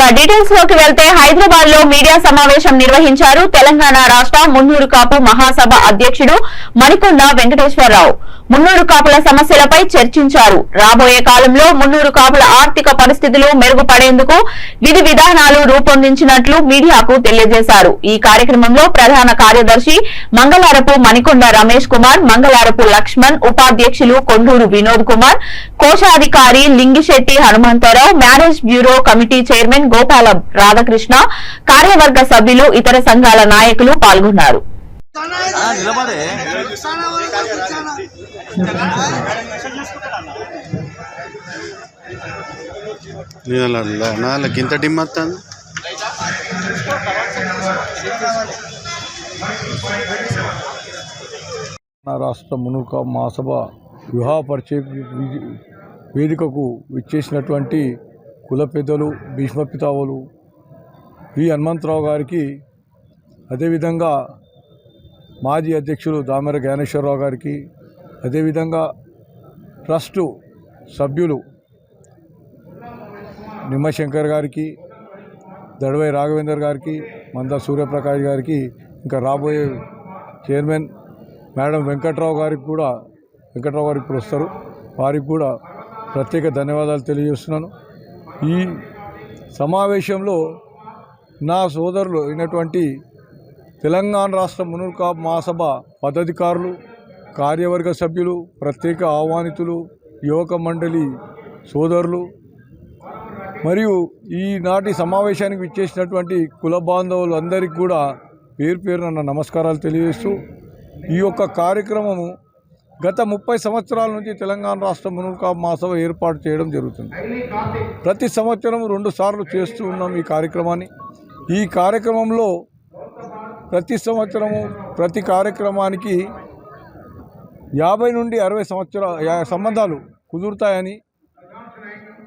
ఇక డీటెయిల్స్లోకి వెళ్తే హైదరాబాద్లో మీడియా సమావేశం నిర్వహించారు తెలంగాణ రాష్ట్ర మున్నూరు కాపు మహాసభ అధ్యక్షుడు మణికొండ వెంకటేశ్వరరావు. మున్నూరు కాపుల సమస్యలపై చర్చించారు. రాబోయే కాలంలో మున్నూరు కాపుల ఆర్థిక పరిస్థితులు మెరుగుపడేందుకు విధి విధానాలు రూపొందించినట్లు మీడియాకు తెలియజేశారు. ఈ కార్యక్రమంలో ప్రధాన కార్యదర్శి మంగళారపు మణికొండ రమేష్ కుమార్ మంగళారపు లక్ష్మణ్ ఉపాధ్యక్షులు కొండూరు వినోద్ కుమార్ కోశాధికారి Lingisetti Hanumantharao marriage bureau committee chairman Gopala Radhakrishna కార్యవర్గ సభ్యులు ఇతర సంఘాల నాయకులు పాల్గొన్నారు. ఆ, ఇంత డిమ్ వస్తుంది? రాష్ట్ర మునుక మహాసభ వివాహ పరిచయ వేదికకు విచ్చేసినటువంటి కుల పెద్దలు భీష్మ పితావులు వి హనుమంతరావు గారికి అదేవిధంగా మాజీ అధ్యక్షులు దామెర జ్ఞానేశ్వరరావు గారికి అదేవిధంగా ట్రస్టు సభ్యులు నిమ్మశంకర్ గారికి దడవై రాఘవేందర్ గారికి మంద సూర్యప్రకాష్ గారికి ఇంకా రాబోయే చైర్మన్ మేడం వెంకట్రావు గారికి కూడా వెంకట్రావు గారికి ఇప్పుడు వస్తారు. వారికి కూడా ప్రత్యేక ధన్యవాదాలు తెలియజేస్తున్నాను. ఈ సమావేశంలో నా సోదరులు అయినటువంటి తెలంగాణ రాష్ట్ర మునుర్కా మహాసభ పదాధికారులు కార్యవర్గ సభ్యులు ప్రత్యేక ఆహ్వానితులు యువక మండలి సోదరులు మరియు ఈనాటి సమావేశానికి విచ్చేసినటువంటి కుల బాంధవులు అందరికీ కూడా పేరు పేరున నమస్కారాలు తెలియజేస్తూ ఈ యొక్క కార్యక్రమము గత ముప్పై సంవత్సరాల నుంచి తెలంగాణ రాష్ట్ర మునుకా మహాసభ ఏర్పాటు చేయడం జరుగుతుంది. ప్రతి సంవత్సరం రెండు సార్లు చేస్తూ ఉన్నాం ఈ కార్యక్రమాన్ని. ఈ కార్యక్రమంలో ప్రతి సంవత్సరము ప్రతి కార్యక్రమానికి యాభై నుండి అరవై సంవత్సరాల సంబంధాలు కుదురుతాయని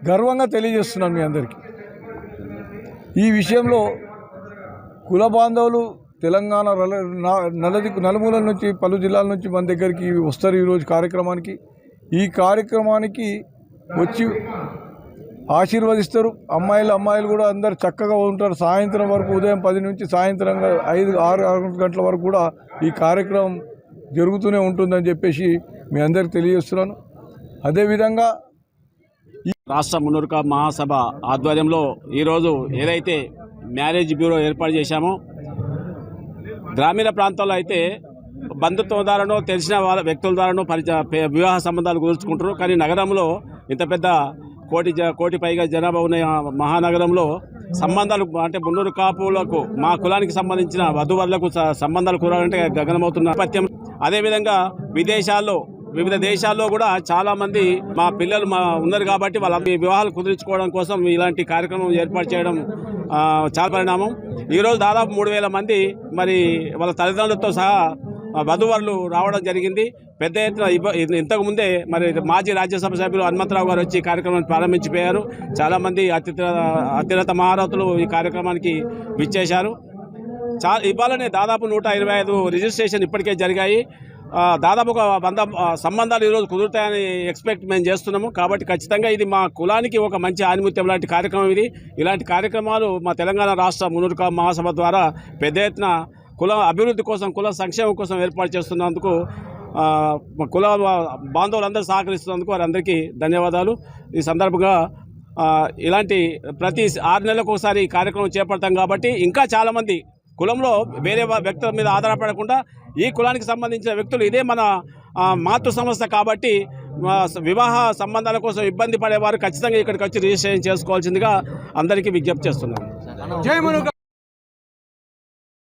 గర్వంగా తెలియజేస్తున్నాను మీ అందరికీ. ఈ విషయంలో కుల బాంధవులు తెలంగాణ నలది నలుమూలల నుంచి పలు జిల్లాల నుంచి మన దగ్గరికి వస్తారు ఈరోజు కార్యక్రమానికి. ఈ కార్యక్రమానికి వచ్చి ఆశీర్వదిస్తారు. అమ్మాయిలు అమ్మాయిలు కూడా అందరు చక్కగా ఉంటారు. సాయంత్రం వరకు ఉదయం పది నుంచి సాయంత్రం ఐదు ఆరు ఆరు గంటల వరకు కూడా ఈ కార్యక్రమం జరుగుతూనే ఉంటుందని చెప్పేసి మీ అందరికి తెలియజేస్తున్నాను. అదేవిధంగా రాష్ట్ర మునుర్క మహాసభ ఆధ్వర్యంలో ఈరోజు ఏదైతే మ్యారేజ్ బ్యూరో ఏర్పాటు చేశామో గ్రామీణ ప్రాంతాల్లో అయితే బంధుత్వం ద్వారానో తెలిసిన వాళ్ళ వ్యక్తుల ద్వారానో పరిచయ వివాహ సంబంధాలు కుదుర్చుకుంటారు కానీ నగరంలో ఇంత పెద్ద కోటి జ కోటి పైగా జనాభా ఉన్న మహానగరంలో సంబంధాలు అంటే మున్నూరు కాపులకు మా కులానికి సంబంధించిన వధువరులకు సంబంధాలు కురాలంటే గగనమవుతున్న పత్యం అదేవిధంగా విదేశాల్లో వివిధ దేశాల్లో కూడా చాలా మంది మా పిల్లలు మా ఉన్నారు కాబట్టి వాళ్ళ వివాహాలు కుదుర్చుకోవడం కోసం ఇలాంటి కార్యక్రమం ఏర్పాటు చేయడం చాలా పరిణామం. ఈరోజు దాదాపు మూడు వేల మంది మరి వాళ్ళ తల్లిదండ్రులతో సహా వధువరులు రావడం జరిగింది. పెద్ద ఎత్తున ఇంతకు ముందే మరి మాజీ రాజ్యసభ సభ్యులు హనుమంతరావు గారు వచ్చి ఈ కార్యక్రమాన్ని ప్రారంభించిపోయారు. చాలామంది అత్యుత అత్యున్నత మహారథులు ఈ కార్యక్రమానికి విచ్చేశారు. చా ఇవ్వాలనే దాదాపు నూట ఇరవై ఐదు రిజిస్ట్రేషన్ ఇప్పటికే జరిగాయి. దాదాపు ఒక వంద సంబంధాలు ఈరోజు కుదురుతాయని ఎక్స్పెక్ట్ మేము చేస్తున్నాము. కాబట్టి ఖచ్చితంగా ఇది మా కులానికి ఒక మంచి ఆనిముత్యం లాంటి కార్యక్రమం ఇది. ఇలాంటి కార్యక్రమాలు మా తెలంగాణ రాష్ట్ర మునుర్క మహాసభ ద్వారా పెద్ద ఎత్తున కుల అభివృద్ధి కోసం కుల సంక్షేమం కోసం ఏర్పాటు చేస్తున్నందుకు మా కుల బాంధవులందరూ సహకరిస్తున్నందుకు వారందరికీ ధన్యవాదాలు. ఈ సందర్భంగా ఇలాంటి ప్రతి ఆరు నెలలకు ఒకసారి కార్యక్రమం చేపడతాం కాబట్టి ఇంకా చాలామంది కులంలో వేరే వ్యక్తుల మీద ఆధారపడకుండా ఈ కులానికి సంబంధించిన వ్యక్తులు ఇదే మన మాతృ సంస్థ కాబట్టి వివాహ సంబంధాల కోసం ఇబ్బంది పడేవారు ఖచ్చితంగా ఇక్కడికి వచ్చి రిజిస్ట్రేషన్ చేసుకోవాల్సిందిగా అందరికీ విజ్ఞప్తి చేస్తున్నాను.